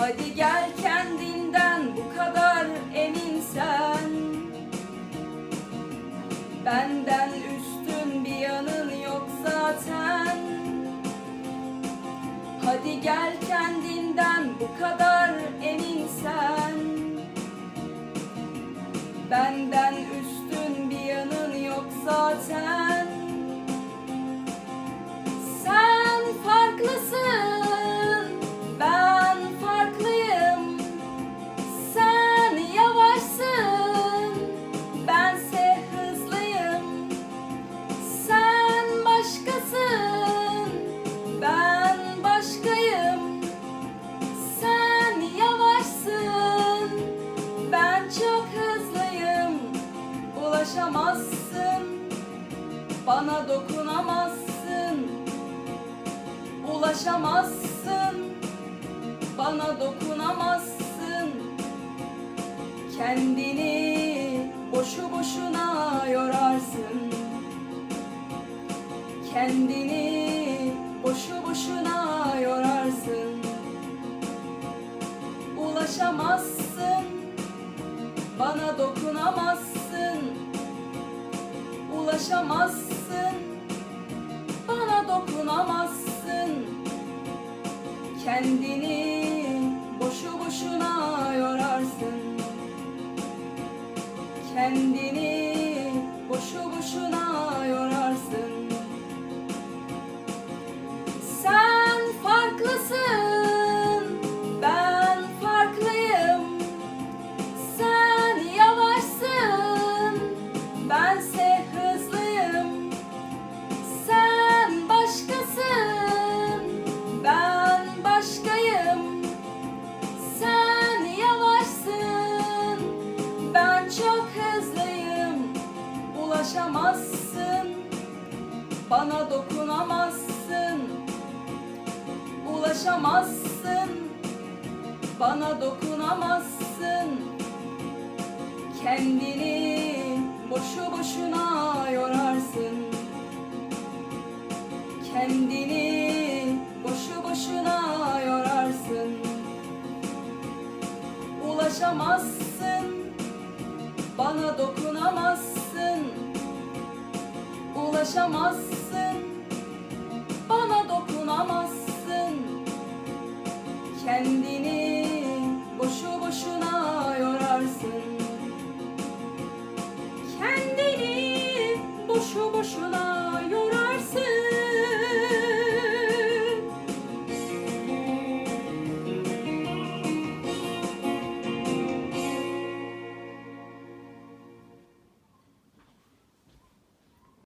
Hadi gel kendinden bu kadar eminsen. Benden Ulaşamazsın Bana dokunamazsın. Ulaşamazsın Bana dokunamazsın. Kendini boşu boşuna yorarsın. Kendini boşu boşuna yorarsın. Ulaşamazsın Bana dokunamazsın Ulaşamazsın Bana dokunamazsın. Kendini boşu boşuna yorarsın. Kendini boşu boşuna Ulaşamazsın Bana dokunamazsın. Ulaşamazsın Bana dokunamazsın. Kendini boşu boşuna yorarsın. Kendini boşu boşuna yorarsın. Ulaşamazsın Bana dokunamazsın Ulaşamazsın Bana dokunamazsın. Kendini